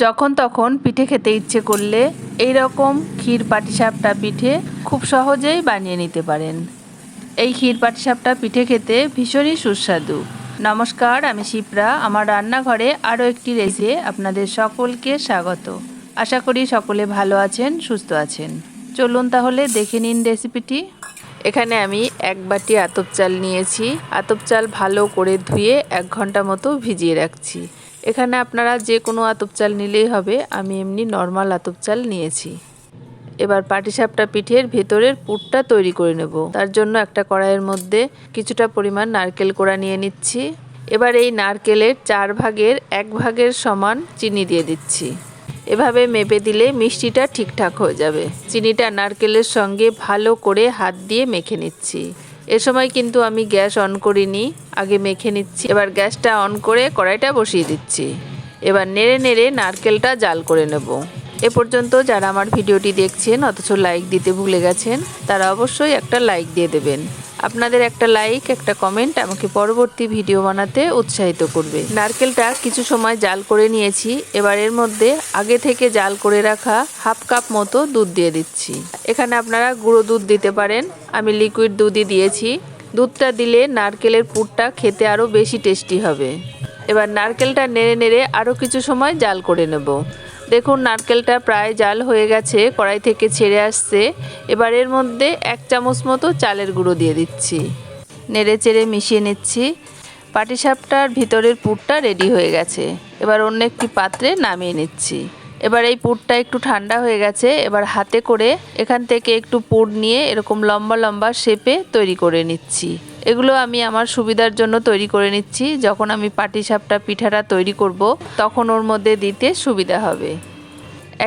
যখন তখন পিঠে খেতে ইচ্ছে করলে এই রকম ক্ষীর পাটিসাপটা পিঠে খুব সহজেই বানিয়ে নিতে পারেন। এই ক্ষীর পাটিসাপটা পিঠে খেতে ভীষণই সুস্বাদু। নমস্কার, আমি শিপ্রা। আমার রান্নাঘরে আরও একটি রেসিপি আপনাদের সকলকে স্বাগত। আশা করি সকলে ভালো আছেন, সুস্থ আছেন। চলুন তাহলে দেখে নিন রেসিপিটি। এখানে আমি এক বাটি আতপ চাল নিয়েছি। আতপ চাল ভালো করে ধুয়ে এক ঘণ্টা মতো ভিজিয়ে রাখছি। এখানে আপনারা যে কোনো আতপ চাল নিলেই হবে। আমি এমনি নর্মাল আতপ চাল নিয়েছি। এবার পাটিসাপটা পিঠের ভেতরের পুরটা তৈরি করে নেব। তার জন্য একটা কড়াইয়ের মধ্যে কিছুটা পরিমাণ নারকেল কোড়া নিয়ে নিচ্ছি। এবার এই নারকেলের চার ভাগের এক ভাগের সমান চিনি দিয়ে দিচ্ছি। এভাবে মেপে দিলে মিষ্টিটা ঠিকঠাক হয়ে যাবে। চিনিটা নারকেলের সঙ্গে ভালো করে হাত দিয়ে মেখে নিচ্ছি। এ সময় কিন্তু আমি গ্যাস অন করিনি, আগে মেখে নিচ্ছি। এবার গ্যাসটা অন করে কড়াইটা বসিয়ে দিচ্ছি। এবার নেড়ে নেড়ে নারকেলটা জাল করে নেব। এ পর্যন্ত যারা আমার ভিডিওটি দেখছেন, অথচ লাইক দিতে ভুলে গেছেন, তারা অবশ্যই একটা লাইক দিয়ে দেবেন। আপনাদের একটা লাইক একটা কমেন্ট আমাকে পরবর্তী ভিডিও বানাতে উৎসাহিত করবে। নারকেলটা কিছু সময় জাল করে নিয়েছি, এবার এর মধ্যে আগে থেকে জাল করে রাখা হাফ কাপ মতো দুধ দিয়ে দিচ্ছি। এখানে আপনারা গুঁড়ো দুধ দিতে পারেন, আমি লিকুইড দুধই দিয়েছি। দুধটা দিলে নারকেলের পুরটা খেতে আরও বেশি টেস্টি হবে। এবার নারকেলটা নেড়ে নেড়ে আরও কিছু সময় জাল করে নেব। দেখুন, নারকেলটা প্রায় জাল হয়ে গেছে, কড়াই থেকে ছেড়ে আসছে। এবার এর মধ্যে এক চামচ মতো চালের গুঁড়ো দিয়ে দিচ্ছি। নেড়ে চেড়ে মিশিয়ে নিচ্ছি। পাটিসাপটার ভিতরের পুরটা রেডি হয়ে গেছে। এবার অন্য একটি পাত্রে নামিয়ে নিচ্ছি। এবার এই পুরটা একটু ঠান্ডা হয়ে গেছে। এবার হাতে করে এখান থেকে একটু পুর নিয়ে এরকম লম্বা লম্বা শেপে তৈরি করে নিচ্ছি। এগুলো আমি আমার সুবিধার জন্য তৈরি করে নিচ্ছি। যখন আমি পাটিসাপটা পিঠাটা তৈরি করব, তখন ওর মধ্যে দিতে সুবিধা হবে।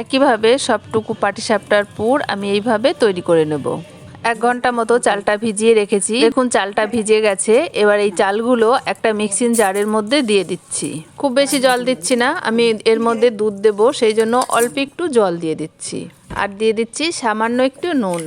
একইভাবে সবটুকু পাটিসাপটার পুর আমি এইভাবে তৈরি করে নেব। এক ঘণ্টা মতো চালটা ভিজিয়ে রেখেছি। দেখুন, চালটা ভিজে গেছে। এবার এই চালগুলো একটা মিক্সিং জারের মধ্যে দিয়ে দিচ্ছি। খুব বেশি জল দিচ্ছি না। আমি এর মধ্যে দুধ দেব, সেই জন্য অল্প একটু জল দিয়ে দিচ্ছি। আর দিয়ে দিচ্ছি সামান্য একটু নুন।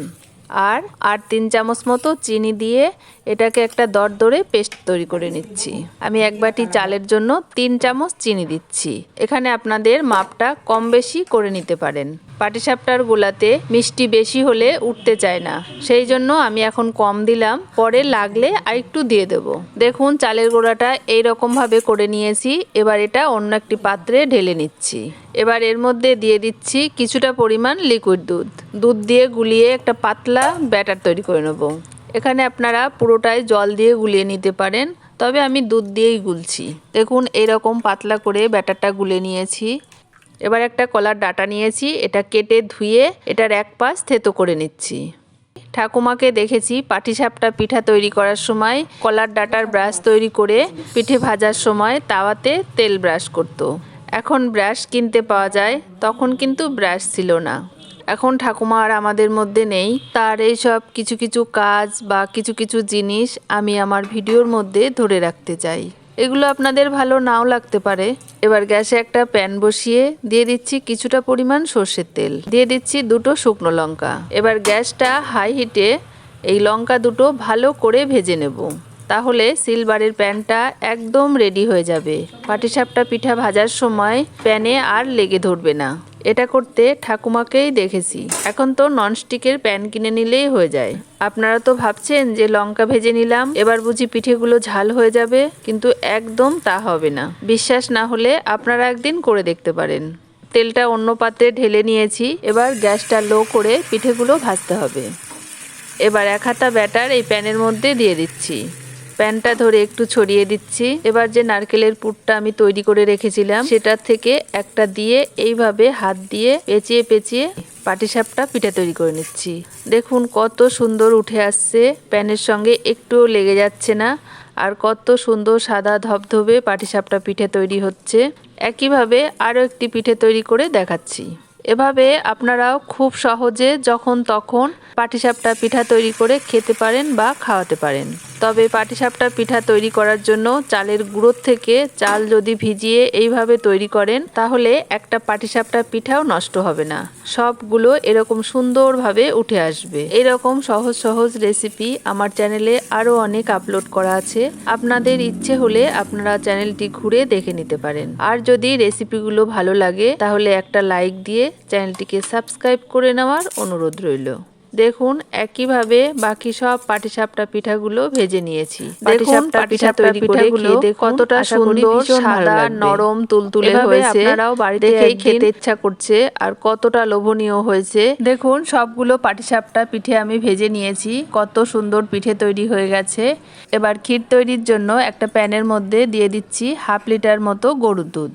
আর আর তিন চামচ মতো চিনি দিয়ে এটাকে একটা দরদরে পেস্ট তৈরি করে নিচ্ছি। আমি এক বাটি চালের জন্য তিন চামচ চিনি দিচ্ছি। এখানে আপনাদের মাপটা কম বেশি করে নিতে পারেন। পাটিসাপটার গোলাতে মিষ্টি বেশি হলে উঠতে চায় না। সেই জন্য আমি এখন কম দিলাম, পরে লাগলে আর একটু দিয়ে দেব। দেখুন, চালের গোড়াটা এই ভাবে করে নিয়েছি। এবার এটা অন্য একটি পাত্রে ঢেলে নিচ্ছি। এবার এর মধ্যে দিয়ে দিচ্ছি কিছুটা পরিমাণ লিকুইড দুধ। দুধ দিয়ে গুলিয়ে একটা পাতলা ব্যাটার তৈরি করে নেব। এখানে আপনারা পুরোটাই জল দিয়ে গুলিয়ে নিতে পারেন, তবে আমি দুধ দিয়েই গুলছি। দেখুন, এরকম পাতলা করে ব্যাটারটা গুলে নিয়েছি। এবার একটা কলার ডাটা নিয়েছি, এটা কেটে ধুয়ে এটার এক পাশ থেতো করে নিচ্ছি। ঠাকুমাকে দেখেছি পাটিসাপটা পিঠা তৈরি করার সময়, কলার ডাটার ব্রাশ তৈরি করে পিঠে ভাজার সময় তাওয়াতে তেল ব্রাশ করতো। এখন ব্রাশ কিনতে পাওয়া যায়, তখন কিন্তু ব্রাশ ছিল না। এখন ঠাকুমা আর আমাদের মধ্যে নেই। তার এইসব কিছু কিছু কাজ বা কিছু কিছু জিনিস আমি আমার ভিডিওর মধ্যে ধরে রাখতে চাই। এগুলো আপনাদের ভালো নাও লাগতে পারে। এবার গ্যাসে একটা প্যান বসিয়ে দিয়ে দিচ্ছি কিছুটা পরিমাণ সর্ষের তেল। দিয়ে দিচ্ছি দুটো শুকনো লঙ্কা। এবার গ্যাসটা হাই হিটে এই লঙ্কা দুটো ভালো করে ভেজে নেব। তাহলে সিলভারের প্যানটা একদম রেডি হয়ে যাবে। পাটিসাপটা পিঠা ভাজার সময় প্যানে আর লেগে ধরবে না। এটা করতে ঠাকুমাকেই দেখেছি। এখন তো ননস্টিকের প্যান কিনে নিলেই হয়ে যায়। আপনারা তো ভাবছেন যে লঙ্কা ভেজে নিলাম, এবার বুঝি পিঠেগুলো ঝাল হয়ে যাবে, কিন্তু একদম তা হবে না। বিশ্বাস না হলে আপনারা একদিন করে দেখতে পারেন। তেলটা অন্য পাত্রে ঢেলে নিয়েছি, এবার গ্যাসটা লো করে পিঠেগুলো ভাজতে হবে। এবার এক হাতা ব্যাটার এই প্যানের মধ্যে দিয়ে দিচ্ছি। প্যানটা ধরে একটু ছড়িয়ে দিচ্ছি। এবার যে নারকেলের পুরটা আমি তৈরি করে রেখেছিলাম, সেটার থেকে একটা দিয়ে এইভাবে হাত দিয়ে পেঁচিয়ে পেঁচিয়ে পাটিসাপটা পিঠা তৈরি করে নিচ্ছি। দেখুন কত সুন্দর উঠে আসছে। প্যানের সঙ্গে একটুও লেগে যাচ্ছে না। আর কত সুন্দর সাদা ধবধবে পাটিসাপটা পিঠে তৈরি হচ্ছে। একইভাবে আরও একটি পিঠে তৈরি করে দেখাচ্ছি। এভাবে আপনারাও খুব সহজে যখন তখন পাটিসাপটা পিঠা তৈরি করে খেতে পারেন বা খাওয়াতে পারেন। তবে পাটিসাপটা পিঠা তৈরি করার জন্য চালের গুঁড়োর থেকে চাল যদি ভিজিয়ে এইভাবে তৈরি করেন, তাহলে একটা পাটিসাপটা পিঠাও নষ্ট হবে না। সবগুলো এরকম সুন্দরভাবে উঠে আসবে। এরকম সহজ সহজ রেসিপি আমার চ্যানেলে আরও অনেক আপলোড করা আছে। আপনাদের ইচ্ছে হলে আপনারা চ্যানেলটি ঘুরে দেখে নিতে পারেন। আর যদি রেসিপিগুলো ভালো লাগে, তাহলে একটা লাইক দিয়ে চ্যানেলটিকে সাবস্ক্রাইব করে নেওয়ার অনুরোধ রইল। দেখুন একইভাবে বাকি সব পাটিসাপটা পিঠাগুলো ভেজে নিয়েছি। দেখুন, পিঠা তৈরি করে পিঠাগুলো খেয়ে কতটা সুন্দর, সাদা, নরম, তুলতুলে হয়েছে। আপনারাও বাড়িতে খেতে ইচ্ছা করছে আর কতটা লোভনীয় হয়েছে। দেখুন সবগুলো পাটিসাপটা পিঠে আমি ভেজে নিয়েছি কত সুন্দর পিঠে তৈরি হয়ে গেছে। এবার ক্ষীর তৈরির জন্য একটা প্যানের মধ্যে দিয়ে দিচ্ছি হাফ লিটার মতো গরুর দুধ।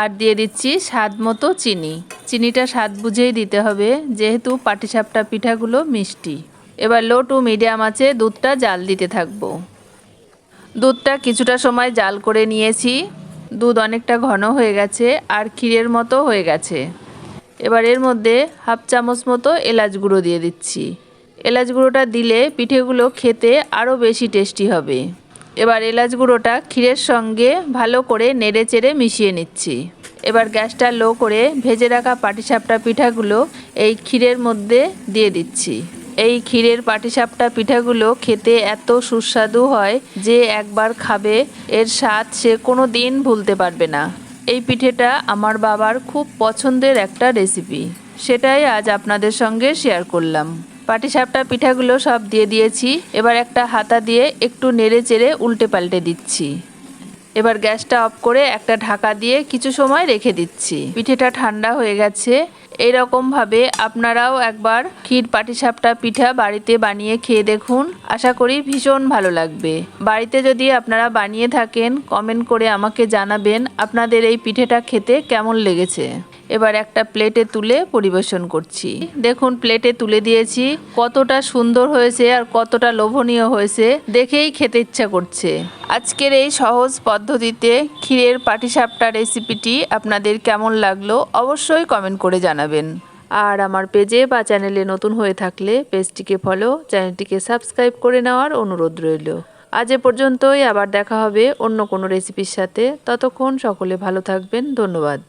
আর দিয়ে দিচ্ছি স্বাদ মতো চিনি। চিনিটা স্বাদ বুঝেই দিতে হবে, যেহেতু পাটিসাপটা পিঠাগুলো মিষ্টি। এবার লো টু মিডিয়াম আছে দুধটা জাল দিতে থাকব। দুধটা কিছুটা সময় জাল করে নিয়েছি। দুধ অনেকটা ঘন হয়ে গেছে আর ক্ষীরের মতো হয়ে গেছে। এবার এর মধ্যে হাফ চামচ মতো এলাচ গুঁড়ো দিয়ে দিচ্ছি। এলাচ গুঁড়োটা দিলে পিঠেগুলো খেতে আরও বেশি টেস্টি হবে। এবার এলাচ গুঁড়োটা ক্ষীরের সঙ্গে ভালো করে নেড়ে চেড়ে মিশিয়ে নিচ্ছি। এবার গ্যাসটা লো করে ভেজে রাখা পাটিসাপটা পিঠাগুলো এই ক্ষীরের মধ্যে দিয়ে দিচ্ছি। এই ক্ষীরের পাটিসাপটা পিঠাগুলো খেতে এত সুস্বাদু হয় যে একবার খাবে, এর স্বাদ সে কোনো দিন ভুলতে পারবে না। এই পিঠেটা আমার বাবার খুব পছন্দের একটা রেসিপি। সেটাই আজ আপনাদের সঙ্গে শেয়ার করলাম। পাটিসাপটা পিঠাগুলো সব দিয়ে দিয়েছি। এবার একটা হাতা দিয়ে একটু নেড়ে চেড়ে উল্টে পাল্টে দিচ্ছি। এবার গ্যাসটা অফ করে একটা ঢাকা দিয়ে কিছু সময় রেখে দিচ্ছি। পিঠেটা ঠান্ডা হয়ে গেছে। ভাবে আপনারাও একবার ক্ষীর পাটিসাপটা পিঠা বাড়িতে বানিয়ে খেয়ে দেখুন। আশা করি ভীষণ ভালো লাগবে। বাড়িতে যদি আপনারা বানিয়ে থাকেন কমেন্ট করে আমাকে জানাবেন আপনাদের এই পিঠেটা খেতে কেমন লেগেছে। এবার একটা প্লেটে তুলে পরিবেশন করছি। দেখুন প্লেটে তুলে দিয়েছি। কতটা সুন্দর হয়েছে আর কতটা লোভনীয় হয়েছে। দেখেই খেতে ইচ্ছা করছে। আজকের এই সহজ পদ্ধতিতে ক্ষীরের পাটিসাপটা রেসিপিটি আপনাদের কেমন লাগল অবশ্যই কমেন্ট করে জানাবেন। আর আমার পেজে বা চ্যানেলে নতুন হয়ে থাকলে পেজটিকে ফলো চ্যানেলটিকে সাবস্ক্রাইব করে নেওয়ার অনুরোধ রইল। আজ এ পর্যন্তই, আবার দেখা হবে অন্য কোনো রেসিপির সাথে। ততক্ষণ সকলে ভালো থাকবেন। ধন্যবাদ।